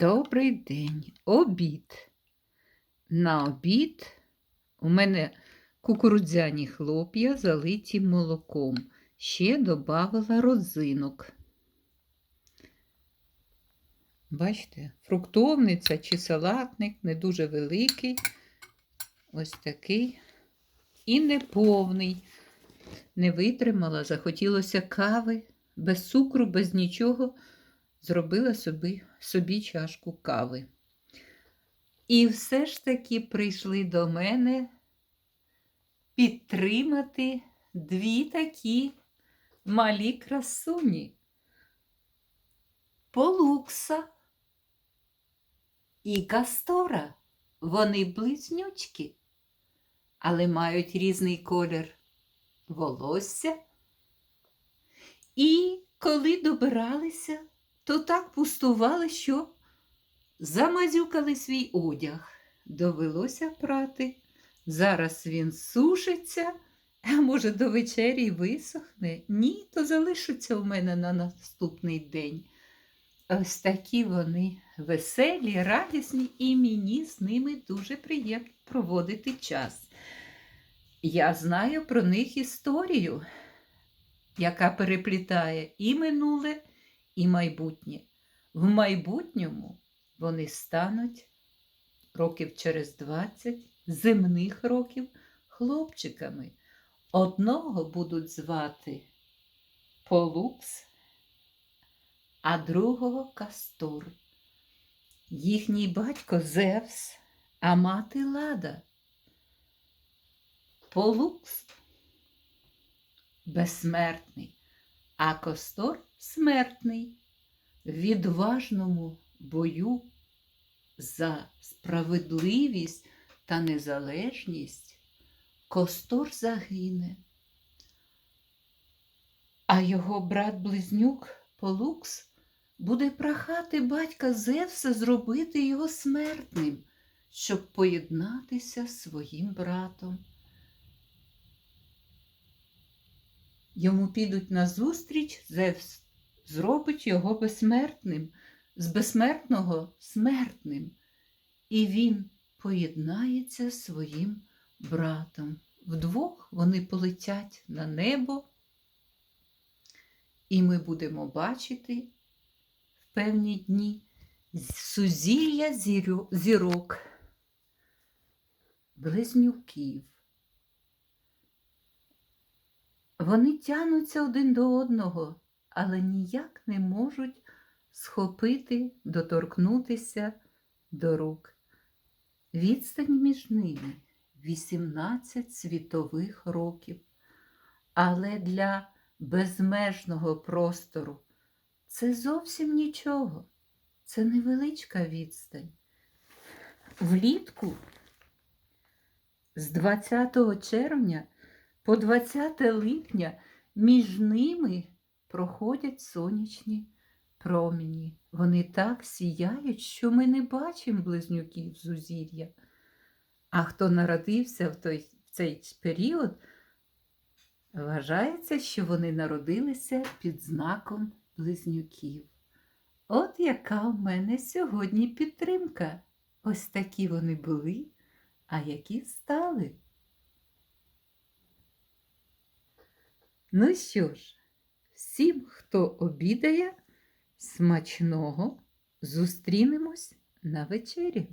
Добрий день. Обід. На обід у мене кукурудзяні хлоп'я залиті молоком. Ще додавала розинок. Бачите, фруктовниця чи салатник не дуже великий. Ось такий. І неповний. Не витримала, захотілося кави, без цукру, без нічого. Зробила собі, собі чашку кави. І все ж таки прийшли до мене підтримати дві такі малі красуні. Полукса і Кастора. Вони близнючки, але мають різний колір волосся. І коли добиралися, то так пустували, що замазюкали свій одяг. Довелося прати. Зараз він сушиться, а може до вечері висохне. Ні, то залишиться у мене на наступний день. Ось такі вони веселі, радісні, і мені з ними дуже приємно проводити час. Я знаю про них історію, яка переплітає і минуле, і майбутнє. В майбутньому вони стануть років через 20 земних років хлопчиками. Одного будуть звати Полукс, а другого Кастор. Їхній батько Зевс, а мати Лада. Полукс безсмертний, а Костор смертний. В відважному бою за справедливість та незалежність Костор загине, а його брат-близнюк Полукс буде прохати батька Зевса зробити його смертним, щоб поєднатися з своїм братом. Йому підуть назустріч, Зевс зробить його безсмертним, з безсмертного смертним, і він поєднається з своїм братом. Вдвох вони полетять на небо, і ми будемо бачити в певні дні сузір'я зірок, близнюків. Вони тянуться один до одного, але ніяк не можуть схопити, доторкнутися до рук. Відстань між ними 18 світових років. Але для безмежного простору це зовсім нічого. Це невеличка відстань. Влітку з 20 червня по 20 липня між ними проходять сонячні промені. Вони так сіяють, що ми не бачимо близнюків зузір'я. А хто народився в, той, в цей період, вважається, що вони народилися під знаком близнюків. От яка у мене сьогодні підтримка. Ось такі вони були, а які стали. Ну що ж, всім, хто обідає, смачного, зустрінемось на вечері.